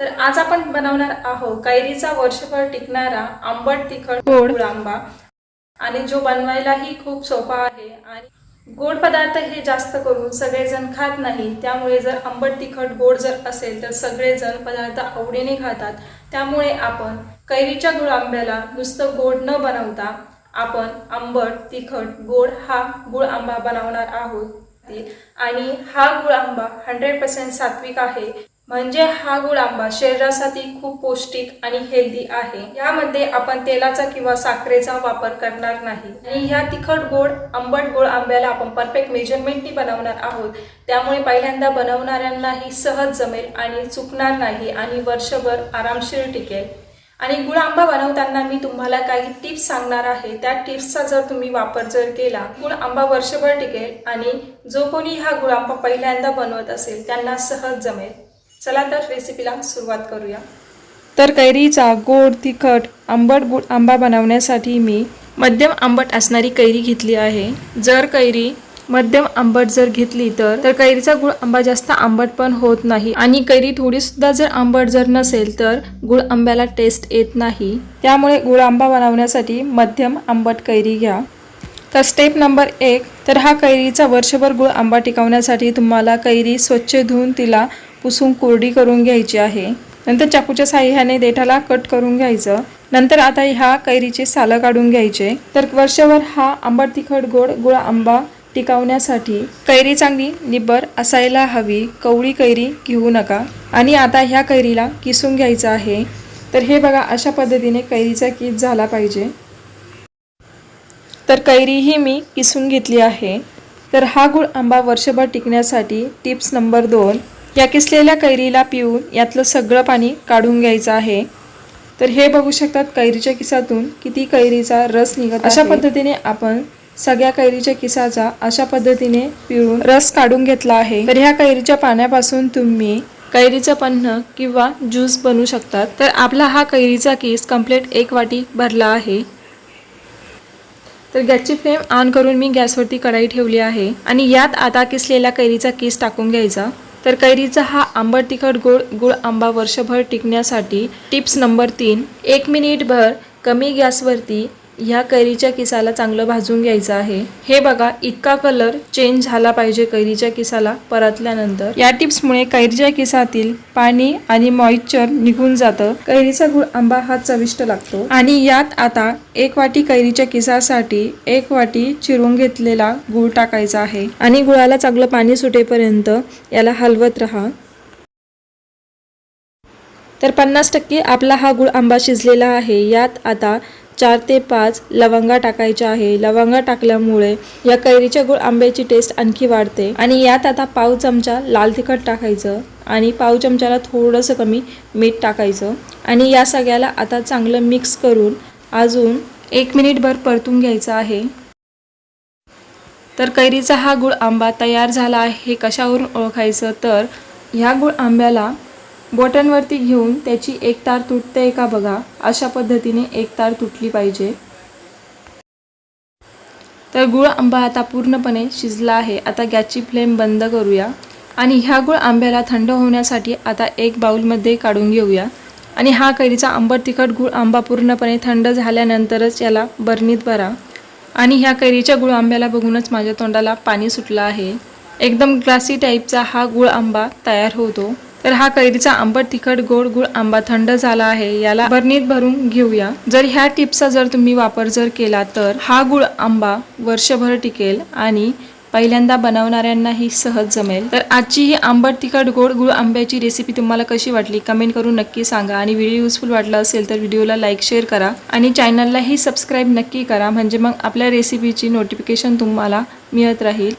तर आज आपण बनवणार आहोत कैरीचा वर्षभर टिकणारा आंबट तिखट गोड आंबा. आणि जो बनवायलाही खूप सोपा आहे आणि गोड पदार्थ हे जास्त करून सगळेजण खात नाही त्यामुळे जर आंबट तिखट गोड जर असेल तर सगळेजण पदार्थ आवडीने खातात. त्यामुळे आपण कैरीच्या गुळ आंब्याला नुसतं गोड न बनवता आपण आंबट तिखट गोड हा गुळ आंबा बनवणार आहोत. आणि हा गुळ आंबा हंड्रेड पर्सेंट सात्विक आहे. म्हणजे हा गुळ आंबा शरीरासाठी खूप पौष्टिक आणि हेल्दी आहे. यामध्ये आपण तेलाचा किंवा साखरेचा वापर करणार नाही. आणि ह्या तिखट गोड आंबट गोड आंब्याला आपण परफेक्ट मेजरमेंटनी बनवणार आहोत. त्यामुळे पहिल्यांदा बनवणाऱ्यांनाही सहज जमेल आणि चुकणार नाही आणि वर्षभर आरामशीर टिकेल. आणि गुळ आंबा बनवताना मी तुम्हाला काही टिप्स सांगणार आहे. त्या टिप्सचा जर तुम्ही वापर जर केला गुळ आंबा वर्षभर टिकेल आणि जो कोणी हा गुळ आंबा पहिल्यांदा बनवत असेल त्यांना सहज जमेल. चला तर रेसिपीला सुरुवात करूया. तर कैरीचा गोड तिखट आंबट गुळ आंबा बनवण्यासाठी मी मध्यम आंबट असणारी कैरी घेतली आहे. जर कैरी मध्यम आंबट जर घेतली तर तर कैरीचा गुळ आंबा जास्त आंबट पण होत नाही आणि कैरी थोडी सुद्धा जर आंबट जर नसेल तर गुळ आंब्याला टेस्ट येत नाही. त्यामुळे गुळ आंबा बनवण्यासाठी मध्यम आंबट कैरी घ्या. तर स्टेप नंबर एक तर हा कैरीचा वर्षभर गुळ आंबा टिकवण्यासाठी तुम्हाला कैरी स्वच्छ धुवून तिला पुसून कोरडी करून घ्यायची आहे. नंतर चाकूच्या साह्याने देठाला कट करून घ्यायचं. नंतर आता ह्या कैरीचे सालं काढून घ्यायचे. तर वर्षभर हा आंबट तिखट गोड गुळ आंबा टिकवण्यासाठी कैरी चांगली निब्बर असायला हवी. कवळी कैरी घेऊ नका. आणि आता ह्या कैरीला किसून घ्यायचं आहे. तर हे बघा अशा पद्धतीने कैरीचा किस झाला पाहिजे. तर कैरीही मी किसून घेतली आहे. तर हा गुळ आंबा वर्षभर टिकण्यासाठी टिप्स नंबर दोन. या किसलेल्या कैरीला पिऊन यातलं सगळं पाणी काढून घ्यायचं आहे. तर हे बघू शकतात कैरीच्या किसातून किती कैरीचा रस निघत अशा पद्धतीने आपण सगळ्या कैरीच्या किसाचा अशा पद्धतीने पिळून रस काढून घेतला आहे. तर ह्या कैरीच्या पाण्यापासून तुम्ही कैरीचं पन्ह किंवा ज्यूस बनवू शकतात. तर आपला हा कैरीचा किस कंप्लीट एक वाटी भरला आहे. तर गॅसची फ्लेम ऑन करून मी गॅसवरती कढाई ठेवली आहे. आणि यात आता किसलेला कैरीचा किस टाकून घ्यायचा. तर कैरीचा हा आंबट तिखट गोड गुळ आंबा वर्षभर टिकण्यासाठी टिप्स नंबर तीन एक मिनिटभर कमी गॅसवरती ह्या कैरीच्या किसाला चांगलं भाजून घ्यायचं आहे. हे बघा इतका कलर चेंज झाला पाहिजे कैरीच्या किसाला परतल्यानंतर. या टिप्समुळे कैरीच्या किसातील पाणी आणि मॉइश्चर निघून जातं. कैरीचा गुळ आंबा हा चविष्ट लागतो. आणि यात आता एक वाटी कैरीच्या किसासाठी एक वाटी चिरून घेतलेला गुळ टाकायचा आहे. आणि गुळाला चांगलं पाणी सुटेपर्यंत याला हलवत राहा. तर पन्नास टक्के आपला हा गुळ आंबा शिजलेला आहे. यात आता चार ते पाच लवंगा टाकायच्या आहे. लवंगा टाकल्यामुळे या कैरीच्या गुळ आंब्याची टेस्ट आणखी वाढते. आणि यात आता पाव चमचा लाल तिखट टाकायचं आणि पाव चमच्याला थोडंसं कमी मीठ टाकायचं. आणि या सगळ्याला आता चांगलं मिक्स करून अजून एक मिनिटभर परतून घ्यायचं आहे. तर कैरीचा हा गुळ आंबा तयार झाला आहे. हे कशावरून ओळखायचं? तर ह्या गुळ आंब्याला बोटांवरती घेऊन त्याची एक तार तुटते का बघा अशा पद्धतीने एक तार तुटली पाहिजे. तर गुळ आंबा आता पूर्णपणे शिजला आहे. आता गॅसची फ्लेम बंद करूया. आणि ह्या गुळ आंब्याला थंड होण्यासाठी आता एक बाऊलमध्ये काढून घेऊया. आणि हा कैरीचा आंबट तिखट गुळ आंबा पूर्णपणे थंड झाल्यानंतरच याला बरणीत भरा. आणि ह्या कैरीच्या गुळ आंब्याला बघूनच माझ्या तोंडाला पाणी सुटलं आहे. एकदम ग्लासी टाईपचा हा गुळ आंबा तयार होतो. तर हा कैरीचा आंबट तिखट गोड गुळ आंबा थंड झाला आहे. याला बरणीत भरून घेऊया. जर ह्या टिप्सचा जर तुम्ही वापर जर केला तर हा गुळ आंबा वर्षभर टिकेल आणि पहिल्यांदा बनवणाऱ्यांनाही सहज जमेल. तर आजची ही आंबट तिखट गोड गुळ आंब्याची रेसिपी तुम्हाला कशी वाटली कमेंट करून नक्की सांगा. आणि व्हिडिओ युजफुल वाटला असेल तर व्हिडिओला लाईक शेअर करा. आणि चॅनललाही सबस्क्राईब नक्की करा. म्हणजे मग आपल्या रेसिपीची नोटिफिकेशन तुम्हाला मिळत राहील.